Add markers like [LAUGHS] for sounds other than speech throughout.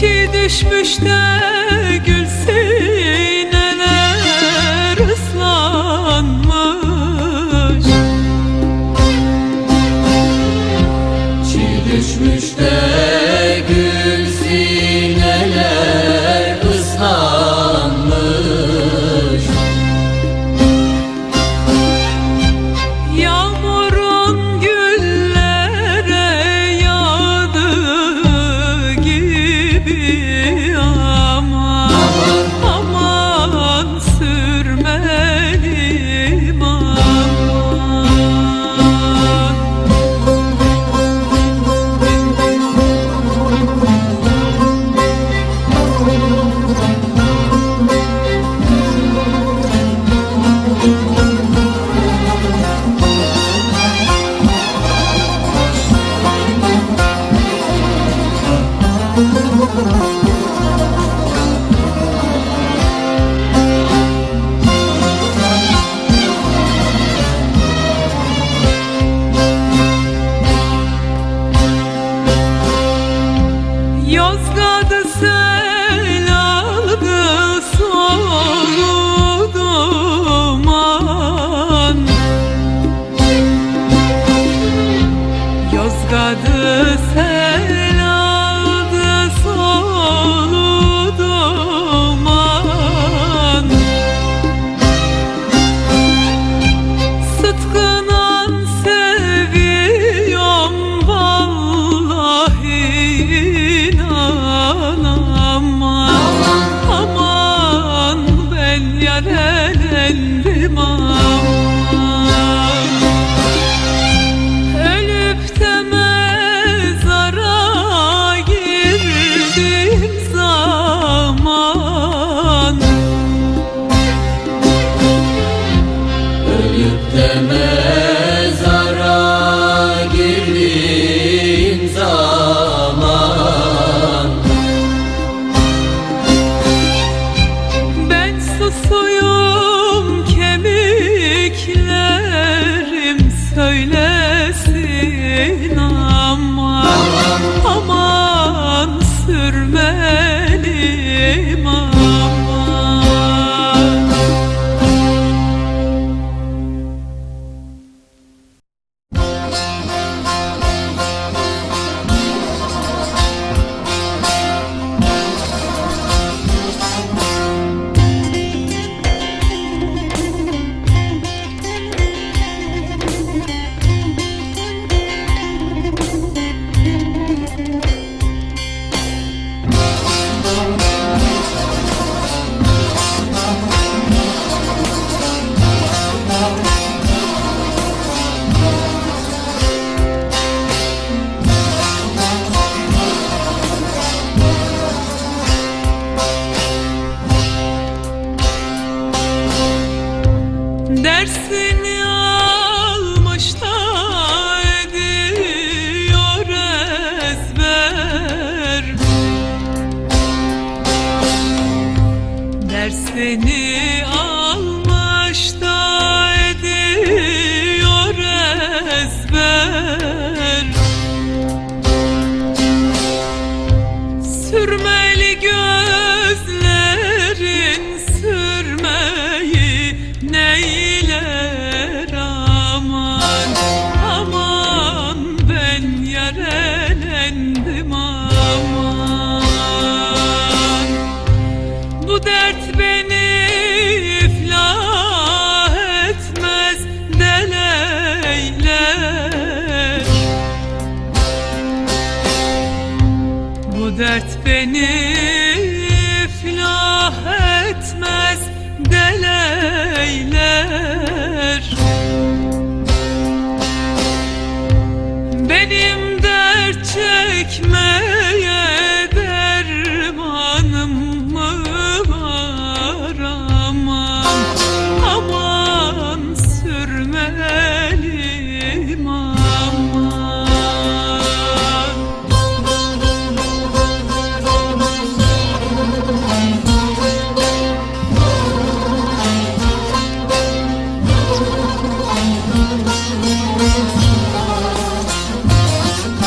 Çiğ düşmüş de gül Beni almış da ediyor ezber. Sürmeli gözlerin sürmeyi neyler aman Aman ben yarelendim aman. Bu dert beni beni.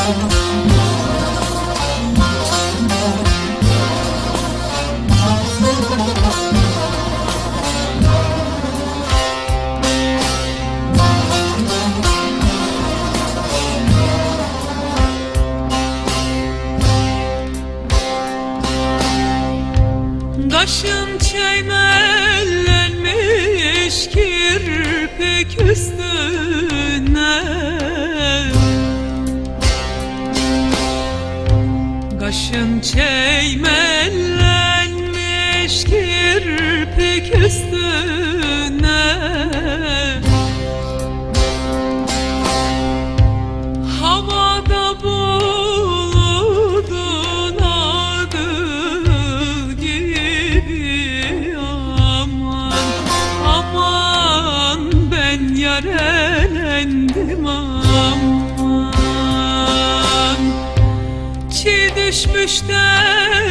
love. Başım çeymenlenmiş kirpik üstüne. düşmüş de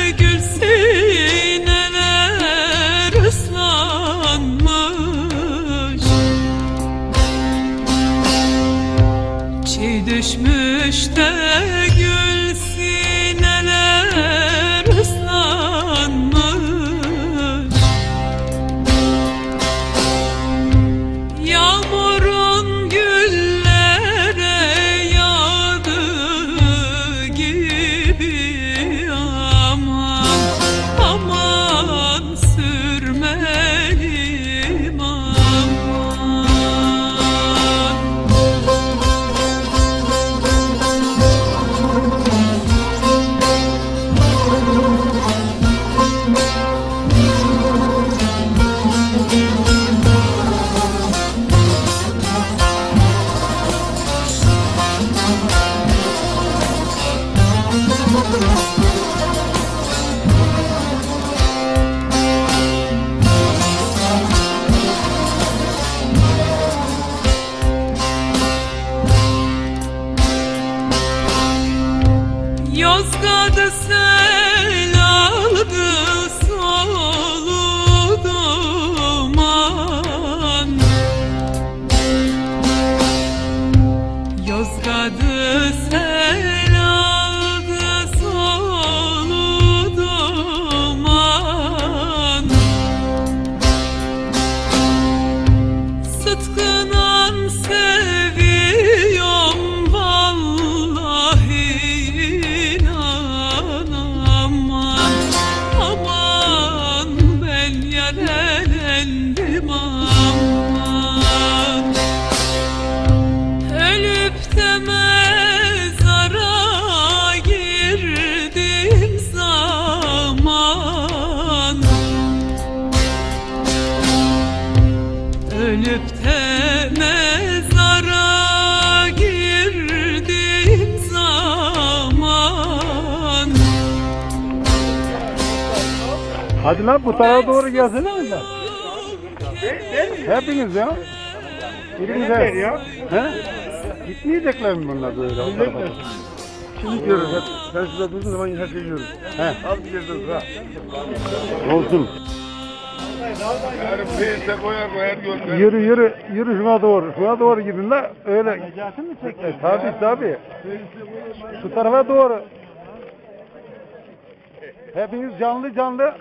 adı sen. Hadi lan bu tarafa doğru gelsene mi sen? Hepiniz ya. Biriniz her. Ya. He? Gitmeyecekler mi bunlar böyle? o tarafa? Şimdi görürüz. Hep- Sen şurada durduğun zaman her şeyi görürüz. He. Az bir yerde dur ha. Olsun. Peyse koyar koyar gönder. Yürü yürü yürü şuna doğru. Şuna doğru gidin de öyle. Necati mi çekiyor? E, tabii tabii. Şu tarafa doğru. Hepiniz canlı canlı.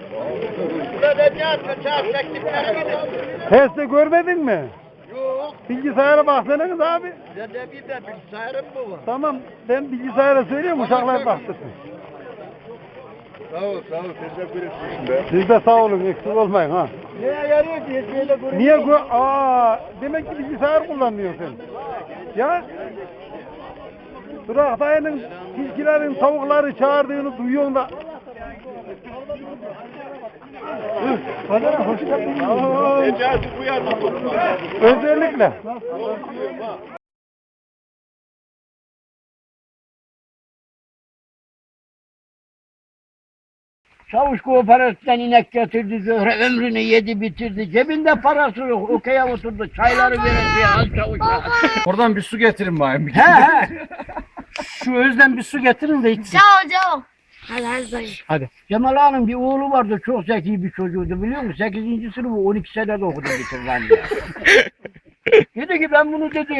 Testi görmedin mi? Yok. Bilgisayara baksanız abi. Bir de bilgisayarım mı var? Tamam ben bilgisayara söyleyeyim uşaklar baktırsın. Sağ ol sağ ol teşekkür be. Siz de sağ olun eksik olmayın ha. Neye yarıyor diye şeyle görüyorum. Niye gö Aa, demek ki bilgisayar kullanıyorsun sen. Ya Durak dayının tilkilerin tavukları çağırdığını duyuyorsun da. Hadi hoş geldin. Necati bu Özellikle. Çavuş kooperatiften inek getirdi Zöhre ömrünü yedi bitirdi. Cebinde parası yok. Okey'e oturdu. Çayları vereceği az çavuşa. Oradan bir su getirin bari. he he. Şu özden bir su getirin de içsin. Ciao ciao. Hadi hadi dayı. Cemal Ağa'nın bir oğlu vardı. Çok zeki bir çocuğuydu biliyor musun? 8. sınıfı 12 senede okudu bitirdi anne. [LAUGHS] dedi ki ben bunu dedi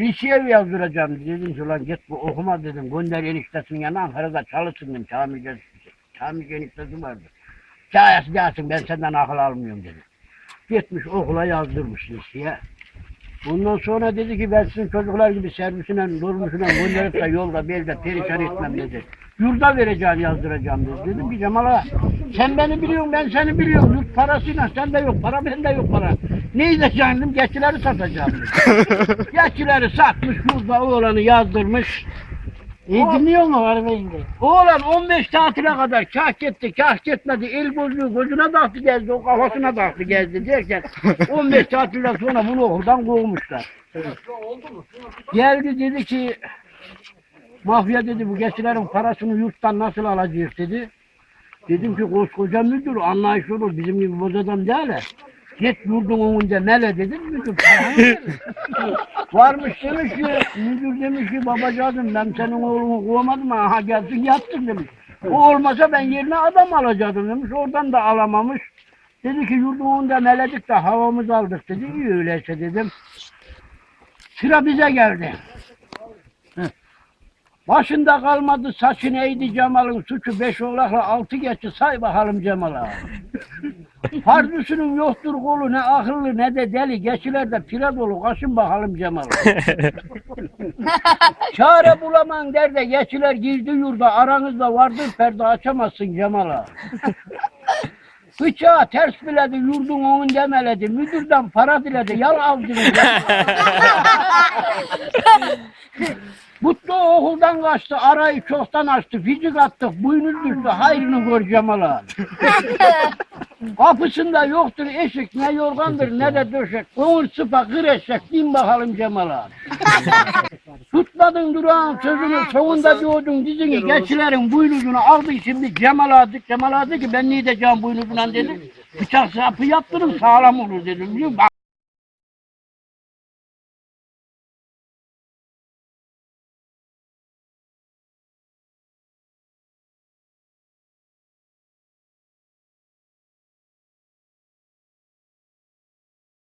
liseye yazdıracağım. Dedim ki ulan git bu okuma dedim. Gönder eniştesin yanına Ankara'da çalışsın dedim. Tamirci, tamirci eniştesi vardı. Cahayası gelsin ben senden akıl almıyorum dedi. Gitmiş okula yazdırmış liseye. Bundan sonra dedi ki ben sizin çocuklar gibi servisine, durmuşuna gönderip de yolda belde perişan etmem dedi. Yurda vereceğim yazdıracağım dedi. Dedim ki Cemal ağa, sen beni biliyorsun ben seni biliyorum. Yurt parasıyla sende yok para bende yok para. Ne edeceğim dedim geçileri satacağım dedi. [LAUGHS] geçileri satmış yurda oğlanı yazdırmış. İyi dinliyor mu arabayı? Oğlan 15 tatile kadar kah gitti, kah gitmedi. El gözlüğü gözüne taktı gezdi, o kafasına taktı gezdi derken [LAUGHS] 15 tatilden sonra bunu okuldan kovmuşlar. Geldi dedi ki mafya dedi bu geçilerin parasını yurttan nasıl alacağız dedi. Dedim ki koskoca müdür anlayış olur bizim gibi boz adam değil. Git yurdun önünde mele dedim müdür. [LAUGHS] Varmış demiş ki müdür demiş ki babacığım ben senin oğlunu kovmadım aha gelsin yattın demiş. O olmasa ben yerine adam alacaktım demiş oradan da alamamış. Dedi ki yurdun önünde meledik de havamızı aldık dedi. İyi öyleyse dedim. Sıra bize geldi. Başında kalmadı saçı neydi Cemal'ın suçu beş oğlakla altı geçti say bakalım Cemal'a. [LAUGHS] Pardüsünün yoktur kolu ne akıllı ne de deli geçilerde pire dolu kaşın bakalım Cemal'a. [LAUGHS] Çare bulaman derde geçiler girdi yurda aranızda vardır perde açamazsın Cemal'a. [LAUGHS] Bıçağı ters biledi yurdun önünde meledi müdürden para diledi yal avcını. Mutlu okuldan kaçtı, arayı çoktan açtı, fizik attık, boynuz düştü, hayrını gör Cemal ağa. [LAUGHS] Kapısında yoktur eşik, ne yorgandır ne de döşek. Koğun sıpa kır eşek, bin bakalım Cemal ağa. [LAUGHS] Tutmadın durağın sözünü, sonunda diyordun dizini, geçilerin buynuzunu aldı şimdi Cemal ağa, Cemal dedi ki ben ne edeceğim buynuzundan dedi. Bıçak sapı yaptırın sağlam olur dedim. Biliyor musun?